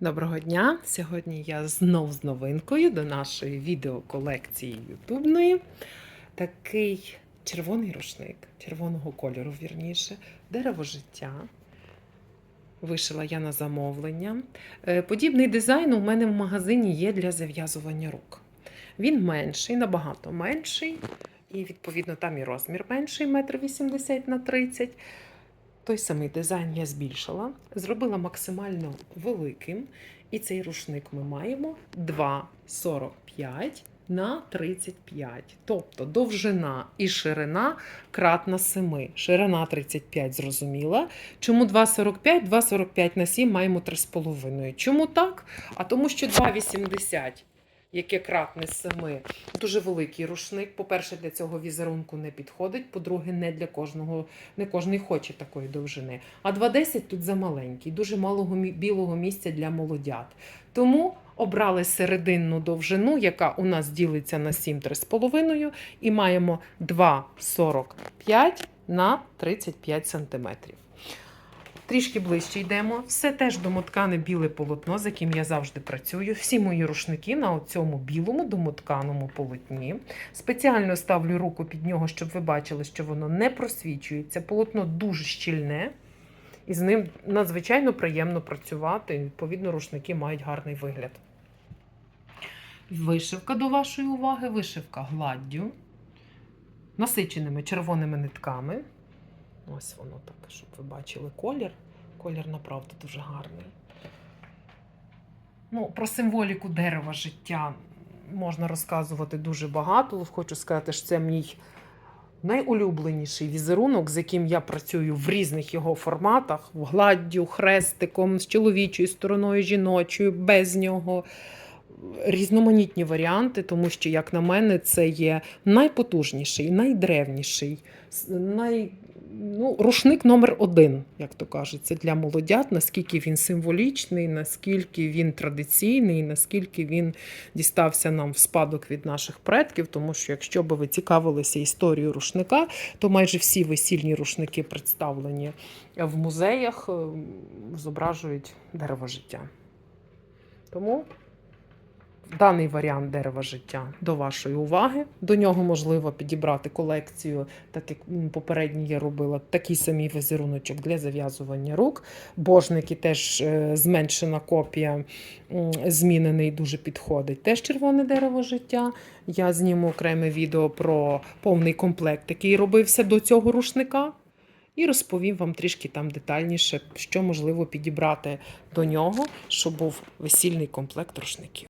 Доброго дня! Сьогодні я знов з новинкою до нашої відеоколекції ютубної. Такий червоний рушник, червоного кольору, вірніше, дерево життя. Вишила я на замовлення. Е, Подібний дизайн у мене в магазині є для зав'язування рук. Він менший, набагато менший, і, відповідно, там і розмір менший, 1,80 м на 30 той самий дизайн я збільшила, зробила максимально великим. І цей рушник ми маємо 2,45 на 35. Тобто довжина і ширина кратна 7. Ширина 35, зрозуміла. Чому 2,45? 2,45 на 7 маємо 3,5. Чому так? А тому що 2,80 яке кратне 7, дуже великий рушник. По-перше, для цього візерунку не підходить. По-друге, не для кожного, не кожний хоче такої довжини. А 2,10 тут замаленький, дуже малого білого місця для молодят. Тому обрали серединну довжину, яка у нас ділиться на 7 3,5, і маємо 2,45 на 35 см. Трішки ближче йдемо. Все теж домоткане біле полотно, з яким я завжди працюю. Всі мої рушники на цьому білому домотканому полотні. Спеціально ставлю руку під нього, щоб ви бачили, що воно не просвічується. Полотно дуже щільне, і з ним надзвичайно приємно працювати. Відповідно, рушники мають гарний вигляд. Вишивка до вашої уваги, вишивка гладдю, насиченими червоними нитками. Ось воно таке, щоб ви бачили колір. Колір направду дуже гарний. Ну, про символіку дерева життя можна розказувати дуже багато. Хочу сказати, що це мій найулюбленіший візерунок, з яким я працюю в різних його форматах: гладдю, хрестиком, з чоловічою стороною, жіночою, без нього. Різноманітні варіанти, тому що, як на мене, це є найпотужніший, найдревніший, най, ну, рушник номер один, як то кажуть, це для молодят, наскільки він символічний, наскільки він традиційний, наскільки він дістався нам в спадок від наших предків. Тому що, якщо би ви цікавилися історією рушника, то майже всі весільні рушники представлені в музеях, е, зображують дерево життя. Тому даний варіант дерева життя до вашої уваги. До нього можливо підібрати колекцію, так як попередній я робила такий самий візеруночок для зав'язування рук. Божники теж е, зменшена копія, змінений дуже підходить. Теж червоне дерево життя. Я зніму окреме відео про повний комплект, який робився до цього рушника. І розповім вам трішки там детальніше, що можливо підібрати до нього, щоб був весільний комплект рушників.